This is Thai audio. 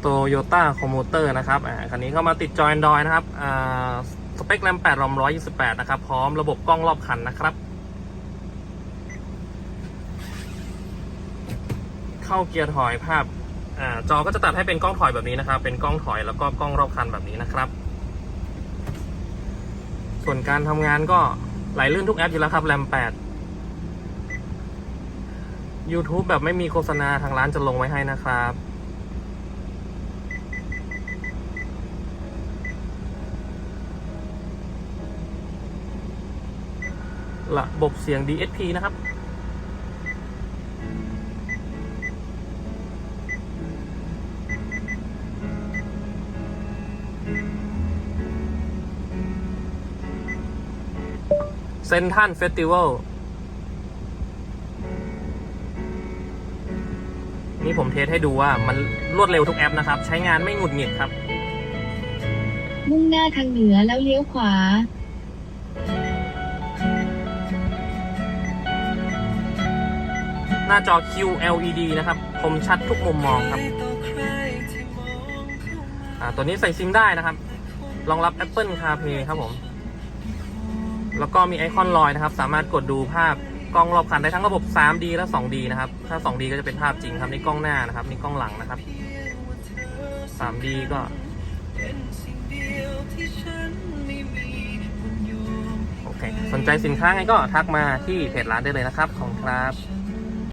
โตโยต้าคอมมูเตอร์นะครับอ่าคันนี้เข้ามาติดจอย Android นะครับอ่าสเปคแรม8รอม128 นะครับ พร้อมระบบกล้องรอบคันนะครับ เข้าเกียร์ถอยภาพอ่าจอก็จะตัดให้เป็นกล้องถอยแบบนี้นะครับ เป็นกล้องถอยแล้วก็กล้องรอบคันแบบนี้นะครับ ส่วนการทำงานก็ไหลลื่นทุกแอปอยู่แล้วครับแรม8 YouTube แบบไม่มีโฆษณาทางร้านจะลงไว้ให้นะครับ ระบบเสียง DSP นะครับ เซนทันเฟสติวัลนี่ผมเทสให้ดูว่ามันรวดเร็วทุกแอปนะครับ ใช้งานไม่หงุดหงิดครับ มุ่งหน้าทางเหนือแล้วเลี้ยวขวา หน้าจอ QLED นะครับ คมชัดทุกมุมมองครับอ่าตัวนี้ใส่ซิมได้นะครับ รองรับ Apple CarPlay ครับผม แล้วก็มีไอคอนลอยนะครับ สามารถกดดูภาพกล้องรอบคันได้ทั้งระบบ 3D และ 2D นะครับ ถ้า 2D ก็จะเป็นภาพจริงครับ นี่กล้องหน้านะครับ นี่กล้องหลังนะครับ 3D ก็โอเค สนใจสินค้าไงก็ทักมาที่เพจร้านได้เลยนะครับ ขอบคุณครับ